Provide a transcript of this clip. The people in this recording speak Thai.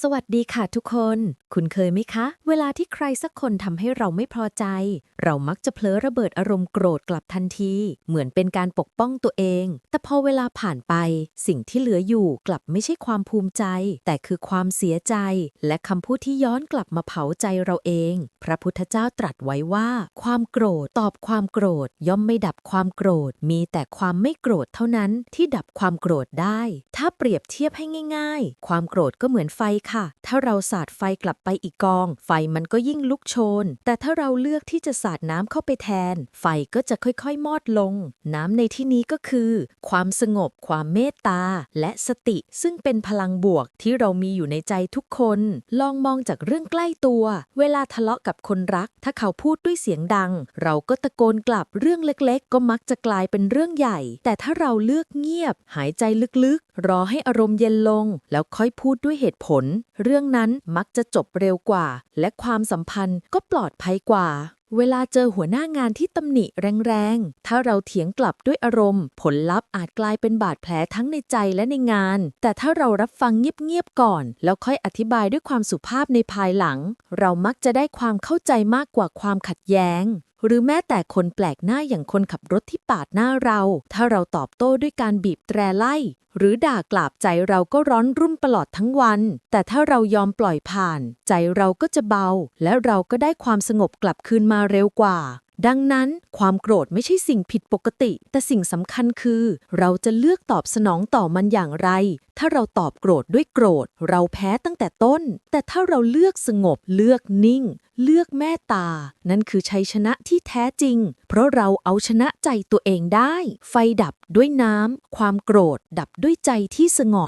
สวัสดีค่ะทุกคน คุณเคยไหมคะ เวลาที่ใครสักคนทำให้เราไม่พอใจ เรามักจะเผลอระเบิดอารมณ์โกรธกลับทันที เหมือนเป็นการปกป้องตัวเอง แต่พอเวลาผ่านไป สิ่งที่เหลืออยู่กลับไม่ใช่ความภูมิใจ แต่คือความเสียใจ และคำพูดที่ย้อนกลับมาเผาใจเราเอง พระพุทธเจ้าตรัสไว้ว่า ความโกรธตอบความโกรธ ย่อมไม่ดับความโกรธ มีแต่ความไม่โกรธเท่านั้นที่ดับความโกรธได้ ถ้าเปรียบเทียบให้ง่าย ๆ ความโกรธก็เหมือนไฟค่ะ ถ้าเราสาดไฟกลับไปอีกกอง ไฟมันก็ยิ่งลุกโชน แต่ถ้าเราเลือกที่จะสาดน้ำเข้าไปแทน ไฟก็จะค่อยๆ มอดลง น้ำในที่นี้ก็คือ ความสงบ ความเมตตา และสติ ซึ่งเป็นพลังบวกที่เรามีอยู่ในใจทุกคน ลองมองจากเรื่องใกล้ตัว เวลาทะเลาะกับคนรัก ถ้าเขาพูดด้วยเสียงดัง เราก็ตะโกนกลับเรื่องเล็กๆ ก็มักจะกลายเป็นเรื่องใหญ่ แต่ถ้าเราเลือกเงียบ หายใจลึกๆ รอให้อารมณ์เย็นลง แล้วค่อยพูดด้วยเหตุผลเรื่องนั้นมักจะจบเร็วกว่า และความสัมพันธ์ก็ปลอดภัยกว่า เวลาเจอหัวหน้างานที่ตำหนิแรงๆ ถ้าเราเถียงกลับด้วยอารมณ์ ผลลัพธ์อาจกลายเป็นบาดแผลทั้งในใจและในงาน แต่ถ้าเรารับฟังเงียบๆก่อน แล้วค่อยอธิบายด้วยความสุภาพในภายหลัง เรามักจะได้ความเข้าใจมากกว่าความขัดแย้ง หรือแม้แต่คนแปลกหน้าอย่างคนขับรถที่ปาดหน้าเรา ถ้าเราตอบโต้ด้วยการบีบแตรไล่ หรือด่ากลาบใจเราก็ร้อนรุ่มตลอดทั้งวัน แต่ถ้าเรายอมปล่อยผ่าน ใจเราก็จะเบา และเราก็ได้ความสงบกลับคืนมาเร็วกว่า ดังนั้นความโกรธไม่ใช่สิ่งผิดปกติ แต่สิ่งสำคัญคือ เราจะเลือกตอบสนองต่อมันอย่างไร ถ้าเราตอบโกรธด้วยโกรธ เราแพ้ตั้งแต่ต้น แต่ถ้าเราเลือกสงบเลือกนิ่ง เลือกแม่ตา นั่นคือชัยชนะที่แท้จริง เพราะเราเอาชนะใจตัวเองได้ ไฟดับด้วยน้ำความโกรธ ดับด้วยใจที่สงบ